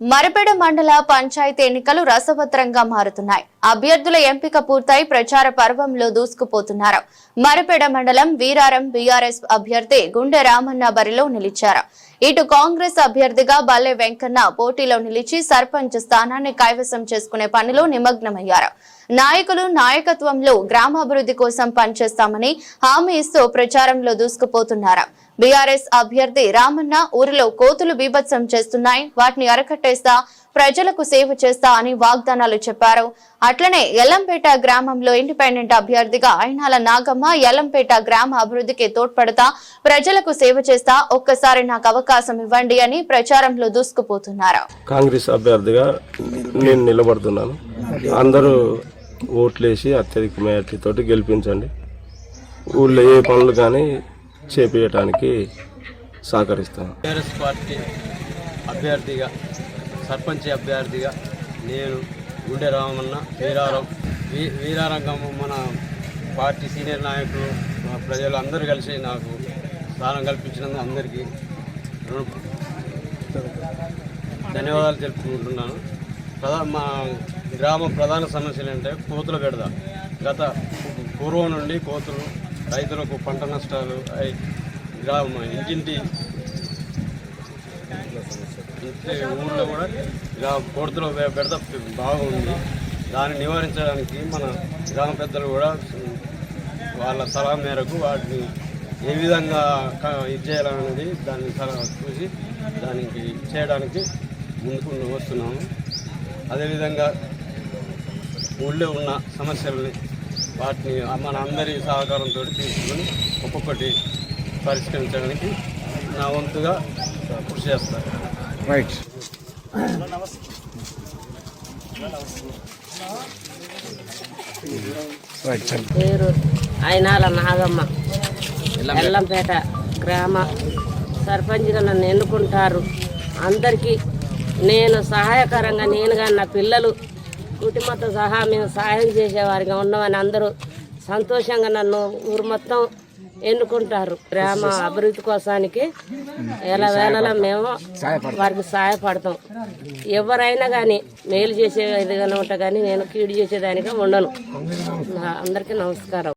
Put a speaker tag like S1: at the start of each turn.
S1: మరపెడ మండల పంచాయతీ ఎన్నికలు రసవత్రంగా మారుతున్నాయి. అభ్యర్థుల ఎంపిక పూర్తయి ప్రచార పర్వంలో దూసుకుపోతున్నారు. మరపెడ మండలం వీరారం బీఆర్ఎస్ అభ్యర్థి గుండె రామన్న బరిలో నిలిచారు. ఇటు కాంగ్రెస్ అభ్యర్థిగా బల్లె వెంకన్న పోటీలో నిలిచి సర్పంచ్ స్థానాన్ని కైవసం చేసుకునే పనిలో నిమగ్నమయ్యారు. నాయకులు నాయకత్వంలో గ్రామాభివృద్ధి కోసం పనిచేస్తామని హామీ ఇస్తూ ప్రచారంలో దూసుకుపోతున్నారు. బీఆర్ఎస్ అభ్యర్థి రామన్న ఊరిలో కోతులు బీభత్సం చేస్తున్నాయి. వాటిని అరకట్టేస్తా ప్రజలకు సేవ చేస్తా అని వాగ్దానాలు చెప్పారు. అట్లనే ఎల్లంపేట గ్రామంలో ఇండిపెండెంట్ అభ్యర్థిగా అయినాల నాగమ్మ ఎల్లంపేట గ్రామ అభివృద్ధికి తోడ్పడతా ప్రజలకు సేవ చేస్తా ఒక్కసారి నాకు అవకాశం ఇవ్వండి అని ప్రచారంలో దూసుకుపోతున్నారు.
S2: కాంగ్రెస్ అభ్యర్థిగా నేను నిలబడుతున్నాను. అందరూ ఓట్లేసి అత్యధిక మెజార్టీ గెలిపించండి. ఊళ్ళో ఏ పనులు కానీ చేపించడానికి సహకరిస్తాను
S3: టీఆర్ఎస్ పార్టీ అభ్యర్థిగా సర్పంచ్ అభ్యర్థిగా నేను గుండె రామన్న వీరారం వీ వీరారంగం మన పార్టీ సీనియర్ నాయకులు మా ప్రజలు అందరూ కలిసి నాకు స్థానం కల్పించినందుకు అందరికీ ధన్యవాదాలు తెలుపుకుంటున్నాను. ప్రధా మా గ్రామ ప్రధాన సమస్యలు అంటే కోతుల బెడద. గత పూర్వం నుండి కోతులు రైతులకు పంట నష్టాలు గ్రామ ఇంటింటి ఊళ్ళో కూడా ఇలా కోతుల పెడత బాగుంది. దాన్ని నివారించడానికి మన గ్రామ పెద్దలు కూడా వాళ్ళ సలహా మేరకు వాటిని ఏ విధంగా ఇది చేయాలనేది దాన్ని సలహా చూసి దానికి చేయడానికి ముందుకు వస్తున్నాము. అదేవిధంగా ఊళ్ళో ఉన్న సమస్యలని వాటిని మన అందరి సహకారంతో తీసుకొని ఒక్కొక్కటి పరిష్కరించడానికి నా వంతుగా కృషి చేస్తాను
S4: పేరు అయినాల నాగమ్మ. ఎల్లంపేట. గ్రామ సర్పంచ్గా నన్ను ఎన్నుకుంటారు. అందరికీ నేను సహాయకరంగా నేను కానీ నా పిల్లలు కుటుంబంతో సహా మేము సహాయం చేసేవారిగా ఉన్నామని అందరూ సంతోషంగా నన్ను ఊరు మొత్తం ఎన్నుకుంటారు. గ్రామ అభివృద్ధి కోసానికి ఎలా వేళలా మేము వారికి సహాయపడతాం. ఎవరైనా కానీ మేలు చేసే ఇదిగానే ఉంటా కానీ నేను కీడు చేసేదానిగా ఉండను. అందరికీ నమస్కారం.